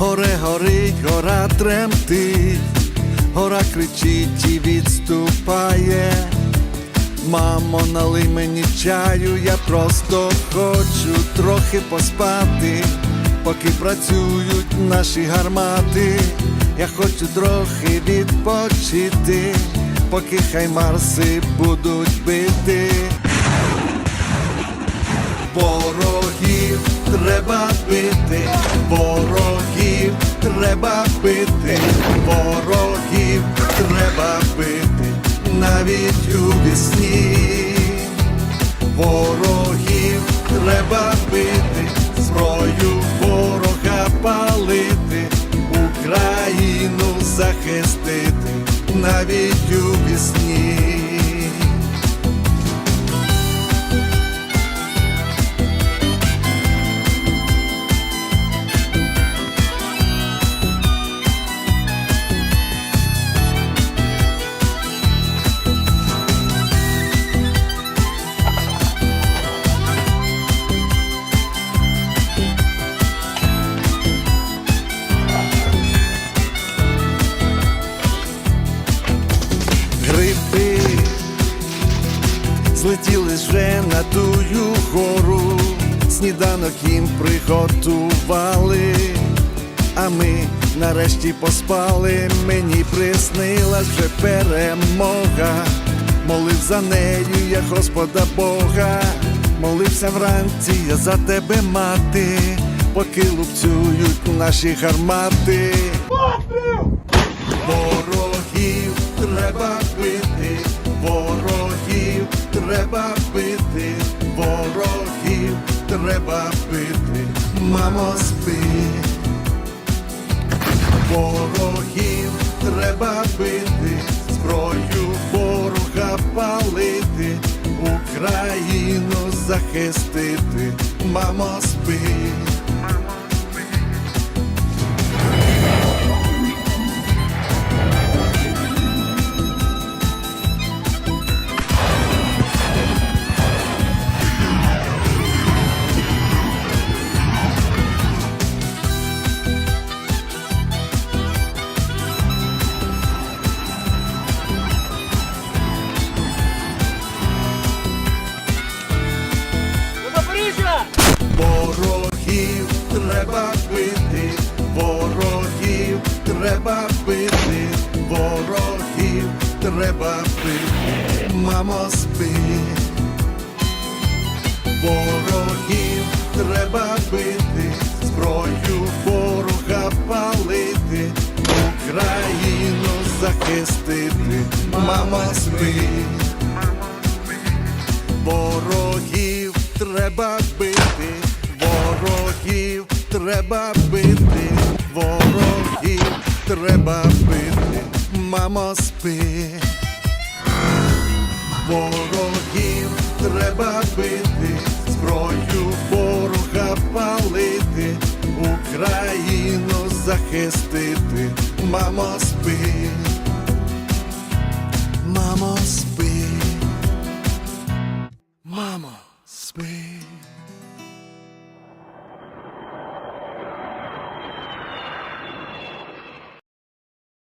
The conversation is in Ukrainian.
горить, гора тремтить, гора кричить і відступає. Мамо, налий мені чаю, я просто хочу трохи поспати, поки працюють наші гармати. Я хочу трохи відпочити, поки хаймарси будуть бити. Ворогів треба бити, ворогів треба бити, ворогів треба бити, навіть у вісні. Ворогів треба бити, зброю ворога палити, Україну захистити, навіть у вісні. Злетіли вже на тую гору, сніданок їм приготували, а ми нарешті поспали, мені приснилась вже перемога, молив за нею я Господа Бога, молився вранці я за тебе, мати, поки лупцюють наші гармати. Ворогів треба треба пити, мамо спи. Ворогів треба бити, зброю ворога палити, Україну захистити, мамо спи. Треба бити, мамо спи. Ворогів треба бити, зброю ворога палити, Україну захистити, мамо спи. Ворогів треба бити, ворогів треба бити, ворогів треба бити, мамо спи. Ворогів треба бити, зброю ворога палити, Україну захистити, мамо спи, мамо спи. Мамо, спи.